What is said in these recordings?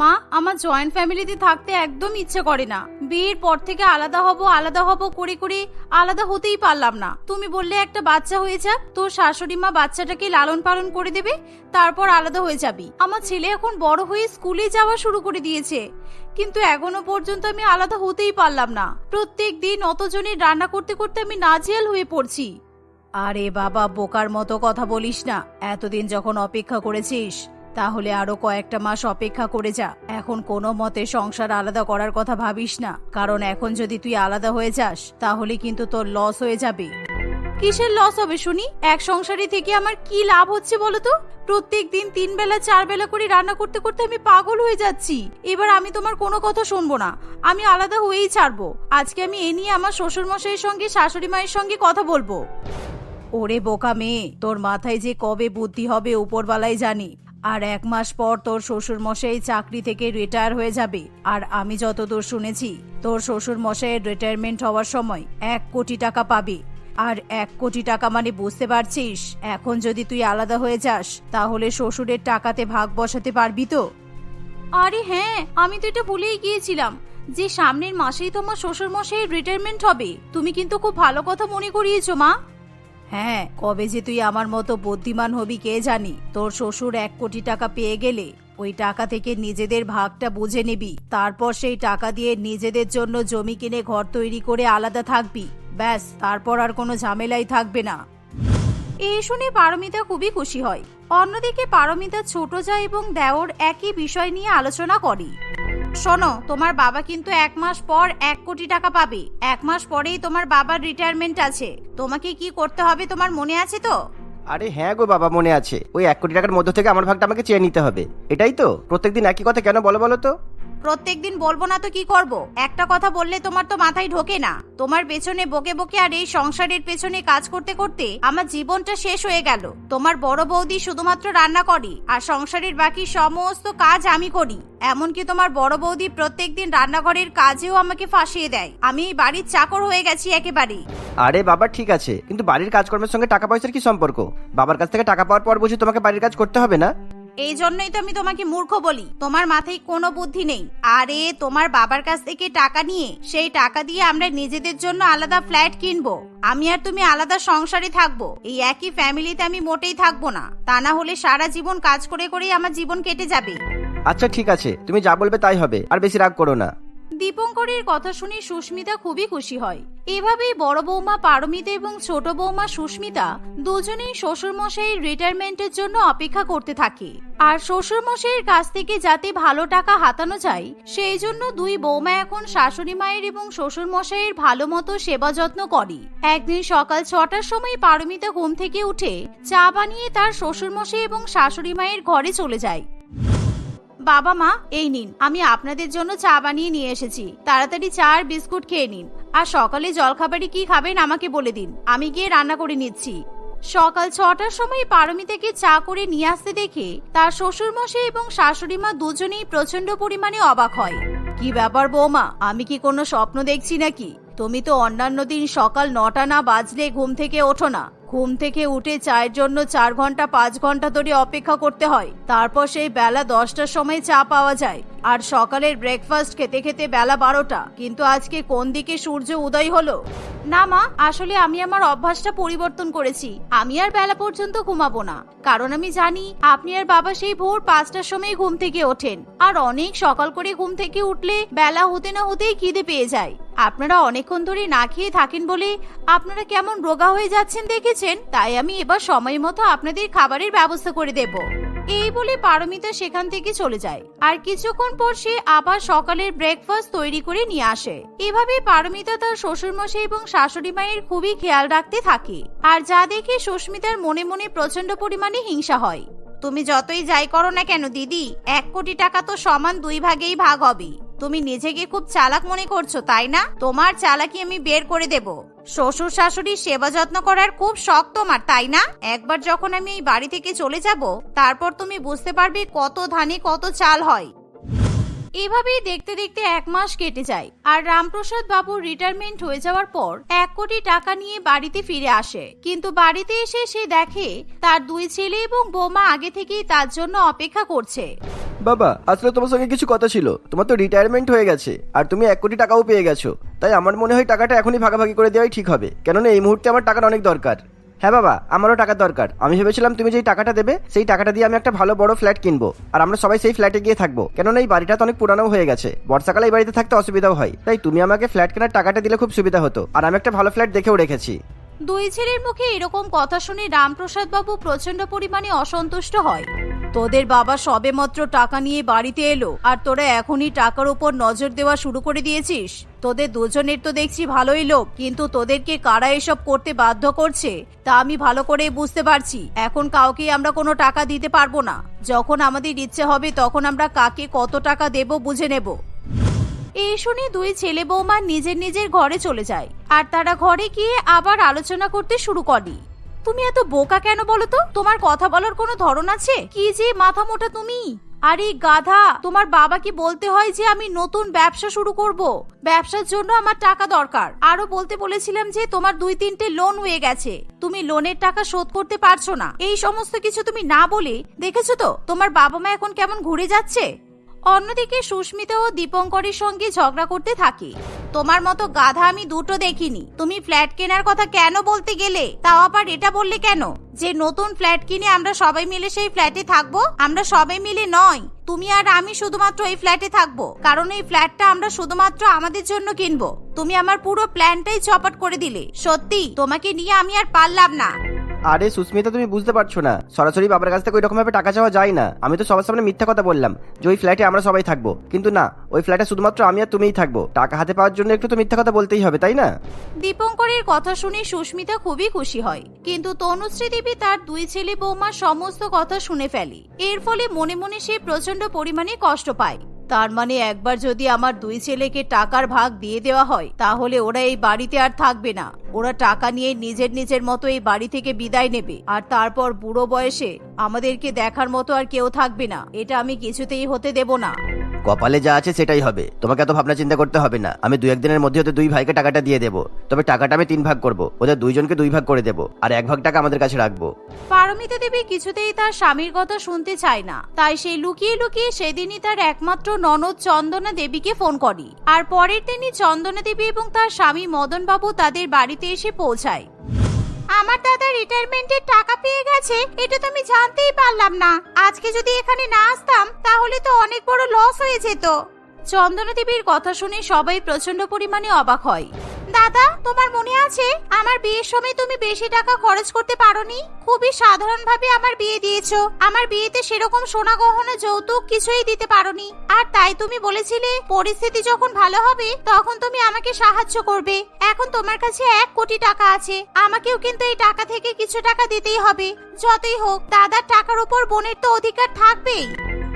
মা, আমার জয়েন্ট ফ্যামিলিতে থাকতে একদম ইচ্ছে করে না। বিয়ের পর থেকে আলাদা হব আলাদা হব, করে করে আলাদা হতেই পারলাম না। তুমি বললে একটা বাচ্চা হয়ে যাক, তোর শাশুড়ি মা বাচ্চাটাকে লালন পালন করে দেবে, তারপর আলাদা হয়ে যাবি। আমার ছেলে এখন বড় হয়ে স্কুলে যাওয়া শুরু করে দিয়েছে, কিন্তু এখনও পর্যন্ত আমি আলাদা হতেই পারলাম না। প্রত্যেক দিন অতজনের রান্না করতে করতে আমি নাজেহাল হয়ে পড়ছি। আরে বাবা, বোকার মতো কথা বলিস না। এতদিন যখন অপেক্ষা করেছিস তাহলে আরও কয়েকটা মাস অপেক্ষা করে যা। এখন কোনো মতে সংসার আলাদা করার কথা ভাবিস না। কারণ এখন যদি তুই আলাদা হয়ে যাস, তাহলে কিন্তু তোর লস হয়ে যাবে। কিসের লস হবে শুনি? এক সংসারে থেকে আমার কি লাভ হচ্ছে বলো তো? প্রত্যেক দিন তিন বেলা, চার বেলা করে রান্না করতে করতে আমি পাগল হয়ে যাচ্ছি। এবার আমি তোমার কোনো কথা শুনব না। আমি আলাদা হয়েই ছাড়বো। আজকে আমি এ নিয়ে আমার শ্বশুর মশাইয়ের সঙ্গে, শাশুড়ি মায়ের সঙ্গে কথা বলব। ওরে বোকা মেয়ে, তোর মাথায় যে কবে বুদ্ধি হবে উপরবালাই জানি। আর এক মাস পর তোর শ্বশুর মশাই চাকরি থেকে রিটায়ার হয়ে যাবে। আর আমি যতদূর শুনেছি, তোর শ্বশুর মশাইয়ের রিটায়ারমেন্ট হওয়ার সময় এক কোটি টাকা পাবে। আর এক কোটি টাকা মানে বুঝতে পারছিস, এখন যদি তুই আলাদা হয়ে যাস, তাহলে শ্বশুরের টাকাতে ভাগ বসাতে পারবি তো? আরে হ্যাঁ আমি তো এটা ভুলেই গিয়েছিলাম যে সামনের মাসেই তোমার শ্বশুর মশাইয়ের রিটায়ারমেন্ট হবে। তুমি কিন্তু খুব ভালো কথা মনে করিয়েছো, মা। হ্যাঁ কবে যে তুই আমার মতো বুদ্ধিমান হবি কে জানি? তোর শ্বশুর এক কোটি টাকা পেয়ে গেলে ওই টাকা থেকে নিজেদের ভাগটা বুঝে নিবি। তারপর সেই টাকা দিয়ে নিজেদের জন্য জমি কিনে ঘর তৈরি করে আলাদা থাকবি। ব্যাস, তারপর আর কোনো ঝামেলাই থাকবে না। এই শুনে পারমিতা খুবই খুশি হয়। অন্যদিকে পারমিতা ছোট যা এবং দেওর একই বিষয় নিয়ে আলোচনা করে। শোনো, তোমার বাবা কিন্তু এক মাস পর এক কোটি টাকা পাবে। এক মাস পরেই তোমার বাবার রিটায়ারমেন্ট আছে। তোমাকে কি করতে হবে তোমার মনে আছে তো? আরে হ্যাঁ গো বাবা, মনে আছে। ওই এক কোটি টাকার মধ্যে থেকে আমার ভাগটা আমাকে চেয়ে নিতে হবে। এটাই তো? প্রত্যেকদিন একই কথা কেন বলো বলো তো? প্রত্যেকদিন বলব না তো কি করব? একটা কথা বললে তোমার তো মাথায় ঢোকে না। তোমার পেছনে বকে বকে আর এই সংসারের পেছনে কাজ করতে করতে আমার জীবনটা শেষ হয়ে গেল। তোমার বড় বৌদি শুধুমাত্র রান্না করে, আর সংসারের বাকি সমস্ত কাজ আমি করি। এমনকি তোমার বড় বৌদি প্রত্যেকদিন রান্নাঘরের কাজেও আমাকে ফাঁসিয়ে দেয়। আমি বাড়ির চাকর হয়ে গেছি একেবারে। আরে বাবা, ঠিক আছে। কিন্তু বাড়ির কাজকর্মের সঙ্গে টাকা পয়সার কি সম্পর্ক? বাবার কাছ থেকে টাকা পাওয়ার পর বুঝি তোমাকে বাড়ির কাজ করতে হবে না? এই জন্যই তো আমি তোমাকে মূর্খ বলি। তোমার মাথায় কোনো বুদ্ধি নেই। আরে, তোমার বাবার কাছ থেকে টাকা নিয়ে, সেই টাকা দিয়ে আমরা নিজেদের জন্য আলাদা ফ্ল্যাট কিনবো। আমি আর তুমি আলাদা সংসারে থাকব। এই একই ফ্যামিলিতে আমি মোটেই থাকব না। তা না হলে সারা জীবন কাজ করে করেই আমার জীবন কেটে যাবে। আচ্ছা ঠিক আছে। তুমি যা বলবে তাই হবে। আর বেশি রাগ করো না। দীপঙ্করের কথা শুনে সুস্মিতা খুবই খুশি হয়। এভাবেই বড় বৌমা পারমিতা এবং ছোট বৌমা সুস্মিতা দুজনেই শ্বশুর মশাইয়ের রিটায়ারমেন্টের জন্য অপেক্ষা করতে থাকে। আর শ্বশুরমশাইয়ের কাছ থেকে যাতে ভালো টাকা হাতানো যায়, সেই জন্য দুই বৌমা এখন শাশুড়ি মায়ের এবং শ্বশুরমশাইয়ের ভালো মতো সেবা যত্ন করে। একদিন সকাল ছটার সময় পারমিতা ঘুম থেকে উঠে চা বানিয়ে তার শ্বশুরমশাই এবং শাশুড়ি মায়ের ঘরে চলে যায়। বাবা মা, এই নিন, আমি আপনাদের জন্য চা বানিয়ে নিয়ে এসেছি। তাড়াতাড়ি চা আর বিস্কুট খেয়ে নিন। আর সকালে জলখাবারে কি খাবেন আমাকে বলে দিন, আমি গিয়ে রান্না করে নিচ্ছি। সকাল ছটার সময় পারমিতাকে চা করে নিয়ে আসতে দেখে তার শ্বশুর মশাই এবং শাশুড়ি মা দুজনেই প্রচণ্ড পরিমাণে অবাক হয়। কি ব্যাপার বৌমা, আমি কি কোনো স্বপ্ন দেখছি নাকি? তুমি তো অন্যান্য দিন সকাল নটা না বাজলে ঘুম থেকে ওঠো না। ঘুম থেকে উঠে চায়ের জন্য চার ঘণ্টা, পাঁচ ঘণ্টা ধরে অপেক্ষা করতে হয়। তারপর সেই বেলা দশটার সময় চা পাওয়া যায়। আর সকালের ব্রেকফাস্ট খেতে খেতে বেলা বারোটা। কিন্তু আজকে কোন দিকে সূর্য উদয় হলো? না মা, আসলে আমি আমার অভ্যাসটা পরিবর্তন করেছি। আমি আর বেলা পর্যন্ত ঘুমাবো না। কারণ আমি জানি, আপনি আর বাবা সেই ভোর পাঁচটার সময় ঘুম থেকে ওঠেন। আর অনেক সকাল করে ঘুম থেকে উঠলে বেলা হতে না হতেই খিদে পেয়ে যায়। আপনারা অনেকক্ষণ ধরে না খেয়ে থাকেন বলে আপনারা কেমন রোগা হয়ে যাচ্ছেন দেখেছেন? তাই আমি এবার সময় মতো আপনাদের খাবারের ব্যবস্থা করে দেব। এই বলে পারমিতা সেখান থেকে চলে যায়। আর কিছুক্ষণ পর সে আবার সকালের ব্রেকফাস্ট তৈরি করে নিয়ে আসে। এভাবে পারমিতা তার শ্বশুরমশাই এবং শাশুড়ি মায়ের খুবই খেয়াল রাখতে থাকে। আর যা দেখে সুস্মিতার মনে মনে প্রচণ্ড পরিমাণে হিংসা হয়। তুমি যতই যাই করো না কেন দিদি, এক কোটি টাকা তো সমান দুই ভাগেই ভাগ হবে তুমি নিজেকে খুব চালাক মনে করছ, তাই না? তোমার চালাকি আমি বের করে দেব। শ্বশুর শাশুড়ির সেবা যত্ন করার খুব শখ তোমার, তাই না? একবার যখন আমি এই বাড়ি থেকে চলে যাব, তারপর তুমি বুঝতে পারবে কত ধানে কত চাল হয়। এভাবেই দেখতে দেখতে এক মাস কেটে যায়। আর রামপ্রসাদ বাবুর রিটায়ারমেন্ট হয়ে যাওয়ার পর এক কোটি টাকা নিয়ে বাড়িতে ফিরে আসে। কিন্তু বাড়িতে এসে সে দেখে তার দুই ছেলে এবং বৌমা আগে থেকেই তার জন্য অপেক্ষা করছে। বাবা আসলে তোমার সঙ্গে কিছু কথা ছিল। তোমার তো রিটায়ারমেন্ট হয়ে গেছে, আর তুমি এক কোটি টাকাও পেয়ে গেছো। তাই আমার মনে হয় টাকাটা এখনই ভাগাভাগি করে দেওয়াই ঠিক হবে। কেননা এই মুহূর্তে আমার টাকার অনেক দরকার। হ্যাঁ বাবা, আমারও টাকার দরকার। আমি ভেবেছিলাম তুমি যেই টাকাটা দেবে, সেই টাকাটা দিয়ে আমি একটা ভালো বড় ফ্ল্যাট কিনবো। আর আমরা সবাই সেই ফ্ল্যাটে গিয়ে থাকব। কেননা এই বাড়িটা তো অনেক পুরানো হয়ে গেছে। বর্ষাকালে এই বাড়িতে থাকতে অসুবিধাও হয়। তাই তুমি আমাকে ফ্ল্যাট কেনার টাকাটা দিলে খুব সুবিধা হতো। আর আমি একটা ভালো ফ্ল্যাট দেখেও রেখেছি। দুই ছেলের মুখে এরকম কথা শুনে রামপ্রসাদ বাবু প্রচণ্ড পরিমাণে অসন্তুষ্ট হয়। তোদের বাবা সবেমাত্র টাকা নিয়ে বাড়িতে এলো, আর তোরা এখনই টাকার উপর নজর দেওয়া শুরু করে দিয়েছিস? তোদের দুজনের তো দেখছি ভালোই লোক, কিন্তু তোদেরকে কারা এসব করতে বাধ্য করছে, তা আমি ভালো করে বুঝতে পারছি। এখন কাউকে আমরা কোনো টাকা দিতে পারব না। যখন আমাদের ইচ্ছে হবে, তখন আমরা কাকে কত টাকা দেব বুঝে নেব। এই শুনে দুই ছেলে বৌমা নিজের নিজের ঘরে চলে যায়, আর তারা ঘরে গিয়ে আবার আলোচনা করতে শুরু করে। তুমি এত বোকা কেন বলো তো? তোমার কথা বলার কোনো ধরন আছে? কি যে মাথা মোটা তুমি! আরে গাধা, তোমার বাবাকে বলতে হয় যে আমি নতুন ব্যবসা শুরু করব? ব্যবসার জন্য আমার টাকা দরকার। আরও বলতে বলেছিলাম যে তোমার দুই তিনটে লোন হয়ে গেছে। তুমি লোনের টাকা শোধ করতে পারছ না। এই সমস্ত কিছু তুমি না বলে, দেখেছ তো? তোমার বাবা মা এখন কেমন ঘুরে যাচ্ছে? অন্যদিকে সুস্মিতা ও দীপঙ্করের সঙ্গে ঝগড়া করতে থাকে। তোমার মতো গাধা আমি দুটো দেখিনি। তুমি ফ্ল্যাট কেনার কথা কেন বলতে গেলে? তাও আবার এটা বললে কেন? যে নতুন ফ্ল্যাট কিনে আমরা সবাই মিলে সেই ফ্ল্যাটে থাকব? আমরা সবাই মিলে নয়। তুমি আর আমি শুধুমাত্র এই ফ্ল্যাটে থাকব। কারণ এই ফ্ল্যাটটা আমরা শুধুমাত্র আমাদের জন্য কিনবো। তুমি আমার পুরো প্ল্যানটাই চপাট করে দিলে। সত্যি, তোমাকে নিয়ে আমি আর পারলাম না। আরে সুস্মিতা, তুমি বুঝতে পারছ না। সরাসরি বাবার কাছ থেকে ওইরকম ভাবে টাকা চাওয়া যায় না। আমি তো সবার সামনে মিথ্যা কথা বললাম যে ওই ফ্ল্যাটে আমরা সবাই থাকব। কিন্তু না, ওই ফ্ল্যাটে শুধুমাত্র আমি আর তুমিই থাকব। টাকা হাতে পাওয়ার জন্য একটু তো মিথ্যা কথা বলতেই হবে, তাই না? দীপঙ্করের কথা শুনে সুস্মিতা খুবই খুশি হয়। কিন্তু তনুশ্রী দেবী তার দুই ছেলে বৌমার সমস্ত কথা শুনে ফেলে। এর ফলে মনে মনে সে প্রচণ্ড পরিমাণে কষ্ট পায়। তার মানে একবার যদি আমার দুই ছেলেকে টাকার ভাগ দিয়ে দেওয়া হয়, তাহলে ওরা এই বাড়িতে আর থাকবে না। ওরা টাকা নিয়ে নিজের নিজের মতো এই বাড়ি থেকে বিদায় নেবে। আর তারপর বুড়ো বয়সে আমাদেরকে দেখার মতো আর কেউ থাকবে না। এটা আমি কিছুতেই হতে দেব না। কপালে যা আছে সেটাই হবে। তোমাকে এত ভাবনা চিন্তা করতে হবে না। আমি দু একদিনের মধ্যে ওদের দুই ভাইকে টাকাটা দিয়ে দেবো। তবে টাকাটা আমি তিন ভাগ করব। ওদের দুইজনকে দুই ভাগ করে দেবো। আর এক ভাগ টাকা আমাদের কাছে রাখব। পারমিতা দেবী কিছুতেই তার স্বামীর কথা শুনতে চায় না। তাই সেই লুকিয়ে লুকিয়ে সেদিনই তার একমাত্র ননদ চন্দনা দেবীকে ফোন করে। আর পরের দিনই চন্দনা দেবী এবং তার স্বামী মদন বাবু তাদের বাড়িতে এসে পৌঁছায়। আমার দাদা রিটায়ারমেন্টের টাকা পেয়ে গেছে, এটা তো আমি জানতেই পারলাম না। আজকে যদি এখানে না আসতাম, তাহলে তো অনেক বড় লস হয়ে যেত। চন্দনা দেবীর কথা শুনে সবাই প্রচণ্ড পরিমাণে অবাক হয়। দাদা, তোমার মনে আছে? আমার বিয়ের সময় তুমি বেশি টাকা খরচ করতে পারোনি? খুবই সাধারণভাবে আমার বিয়ে দিয়েছ। আমার বিয়েতে সেরকম সোনা গহনা, যৌতুক কিছুই দিতে পারোনি। আর তাই তুমি বলেছিলে, পরিস্থিতি যখন ভালো হবে, তখন তুমি আমাকে সাহায্য করবে। এখন তোমার কাছে এক কোটি টাকা আছে। আমাকেও কিন্তু এই টাকা থেকে কিছু টাকা দিতেই হবে। যতই হোক, দাদার টাকার উপর বোনের তো অধিকার থাকবেই।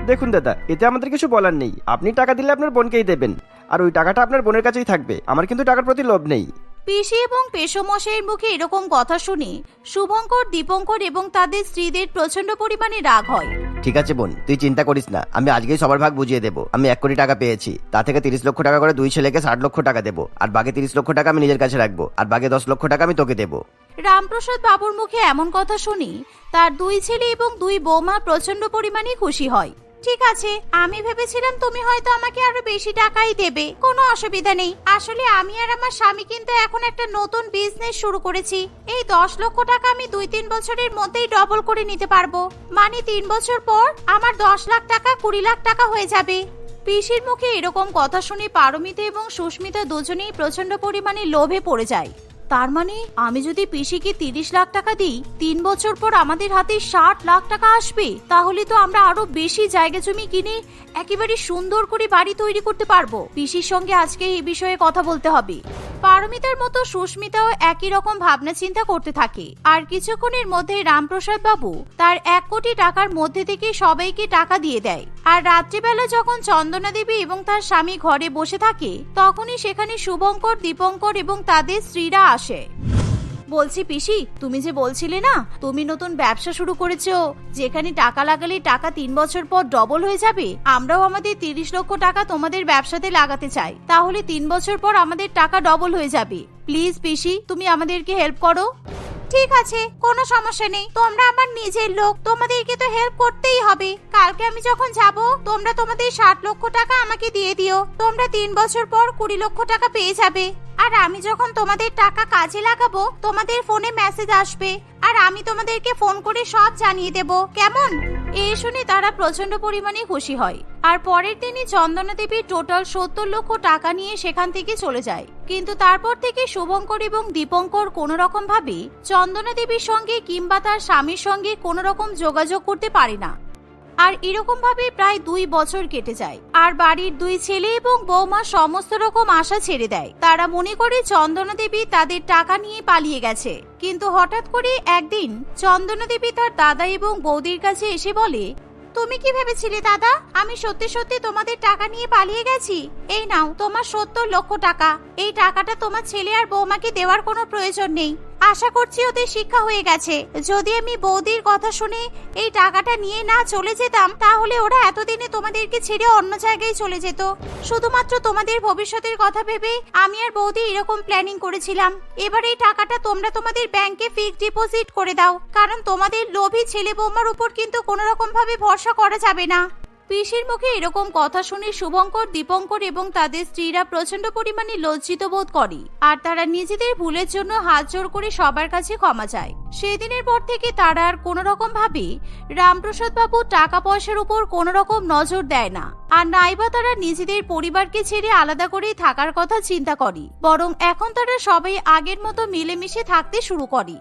দেখুন দাদা, এতে আমাদের কিছু বলার নেই। আপনি টাকা দিলে আপনার বোনকেই দেবেন। আর ওই টাকাটা আপনার বোনের কাছেই থাকবে। আমার কিন্তু টাকার প্রতি লোভ নেই। পিসি এবং পেশমশাইয়ের মুখে এরকম কথা শুনে শুভঙ্কর দীপঙ্কর এবং তাদের স্ত্রীদের প্রচণ্ড পরিমাণে রাগ হয়। ঠিক আছে বোন তুই চিন্তা করিস না। আমি আজকেই সবার ভাগ বুঝিয়ে দেবো। আমি এক কোটি টাকা পেয়েছি। তা থেকে তিরিশ লক্ষ টাকা করে দুই ছেলেকে ষাট লক্ষ টাকা দেবো। আর বাকি তিরিশ লক্ষ টাকা আমি নিজের কাছে রাখব। আর বাকি দশ লক্ষ টাকা আমি তোকে দেবো। রামপ্রসাদ বাবুর মুখে এমন কথা শুনি তার দুই ছেলে এবং দুই বৌমা প্রচণ্ড পরিমাণে খুশি হয়। ঠিক আছে, আমি ভেবেছিলাম তুমি হয়তো আমাকে আরও বেশি টাকাই দেবে। কোনো অসুবিধা নেই। আসলে আমি আর আমার স্বামী কিন্তু এখন একটা নতুন বিজনেস শুরু করেছি। এই দশ লক্ষ টাকা আমি দুই তিন বছরের মধ্যেই ডবল করে নিতে পারব। মানে তিন বছর পর আমার দশ লাখ টাকা কুড়ি লাখ টাকা হয়ে যাবে। পিসির মুখে এরকম কথা শুনে পারমিতা এবং সুস্মিতা দুজনেই প্রচণ্ড পরিমাণে লোভে পড়ে যায়। তার মানে আমি যদি পিসিকে তিরিশ লাখ টাকা দিই, তিন বছর পর আমাদের হাতে ষাট লাখ টাকা আসবে, তাহলে তো আমরা আরও বেশি জায়গা জমি কিনে একেবারে সুন্দর করে বাড়ি তৈরি করতে পারব। পিসির সঙ্গে আজকে এই বিষয়ে কথা বলতে হবে। পারমিতার মতো সুস্মিতাও একই রকম ভাবনা চিন্তা করতে থাকে। আর কিছুক্ষণের মধ্যে রামপ্রসাদ বাবু তার এক কোটি টাকার মধ্যে থেকে সবাইকে টাকা দিয়ে দেয়। আর রাত্রিবেলা যখন চন্দনা দেবী এবং তার স্বামী ঘরে বসে থাকে, তখনই সেখানে শুভঙ্কর, দীপঙ্কর এবং তাদের স্ত্রীরা আসে। বলছি, পিসি, তুমি যে বলছিলে না, তুমি নতুন ব্যবসা শুরু করেছ, যেখানে টাকা লাগালে টাকা তিন বছর পর ডবল হয়ে যাবে, আমরাও আমাদের তিরিশ লক্ষ টাকা তোমাদের ব্যবসাতে লাগাতে চাই, তাহলে তিন বছর পর আমাদের টাকা ডবল হয়ে যাবে। প্লিজ, পিসি, তুমি আমাদেরকে হেল্প করো। ঠিক আছে, কোনো সমস্যা নেই। তোমরা আমার নিজের লোক, তোমাদেরকে তো হেল্প করতেই হবে। কালকে আমি যখন যাব, তোমরা তোমাদের ষাট লক্ষ টাকা আমাকে দিয়ে দিও। তোমরা তিন বছর পর কুড়ি লক্ষ টাকা পেয়ে যাবে। আর আমি যখন তোমাদের টাকা কাজে লাগাবো, তোমাদের ফোনে মেসেজ আসবে। আর আমি তোমাদেরকে ফোন করে সব জানিয়ে দেব। কেমন? এই শুনে তারা প্রচণ্ড পরিমাণে খুশি হয়। আর পরের দিনই চন্দনা দেবী টোটাল সত্তর লক্ষ টাকা নিয়ে সেখান থেকে চলে যায়। কিন্তু তারপর থেকে শুভঙ্কর এবং দীপঙ্কর কোনো রকম ভাবে চন্দনা দেবীর সঙ্গে কিংবা তার স্বামীর সঙ্গে কোনো রকম যোগাযোগ করতে পারে না। আর এরকম ভাবে প্রায় দুই বছর কেটে যায়। আর বাড়ির দুই ছেলে এবং বৌমা সমস্ত রকম আশা ছেড়ে দেয়। তারা মনে করে চন্দনা দেবী তাদের টাকা নিয়ে পালিয়ে গেছে। কিন্তু হঠাৎ করে একদিন চন্দনা দেবী তার দাদা এবং বৌদির কাছে এসে বলে, তুমি কি ভেবেছিলে দাদা? আমি সত্যি সত্যি তোমাদের টাকা নিয়ে পালিয়ে গেছি। এই নাও, তোমার সত্তর লক্ষ টাকা। এই টাকাটা তোমার ছেলে আর বৌমাকে দেওয়ার কোনো প্রয়োজন নেই। আশা করছি ওদের শিক্ষা হয়ে গেছে। যদি আমি বৌদির কথা শুনে এই টাকাটা নিয়ে না চলে যেতাম, তাহলে ওরা এতদিনে তোমাদেরকে ছেড়ে অন্য জায়গায় চলে যেত। শুধুমাত্র তোমাদের ভবিষ্যতের কথা ভেবে আমি আর বৌদি এরকম প্ল্যানিং করেছিলাম। এবার এই টাকাটা তোমরা তোমাদের ব্যাংকে ফিক্সড ডিপোজিট করে দাও। কারণ তোমাদের লোভী ছেলে বৌমার উপর কিন্তু কোনো রকম ভাবে ভরসা করা যাবে না। পিসির মুখে এরকম কথা শুনে শুভঙ্কর, দীপঙ্কর এবং তাদের স্ত্রীরা প্রচণ্ড পরিমাণে লজ্জিত বোধ করে। আর তারা নিজেদের ভুলের জন্য হাত জোর করে সবার কাছে ক্ষমা চায়। সেই দিনের পর থেকে তারা আর কোনো রকম ভাবে রামপ্রসাদ বাবু টাকা পয়সার উপর কোনো রকম নজর দেয় না। আর নাইবা তারা নিজেদের পরিবারকে ছেড়ে আলাদা করে থাকার কথা চিন্তা করে। বরং এখন তারা সবাই আগের মতো মিলেমিশে থাকতে শুরু করে।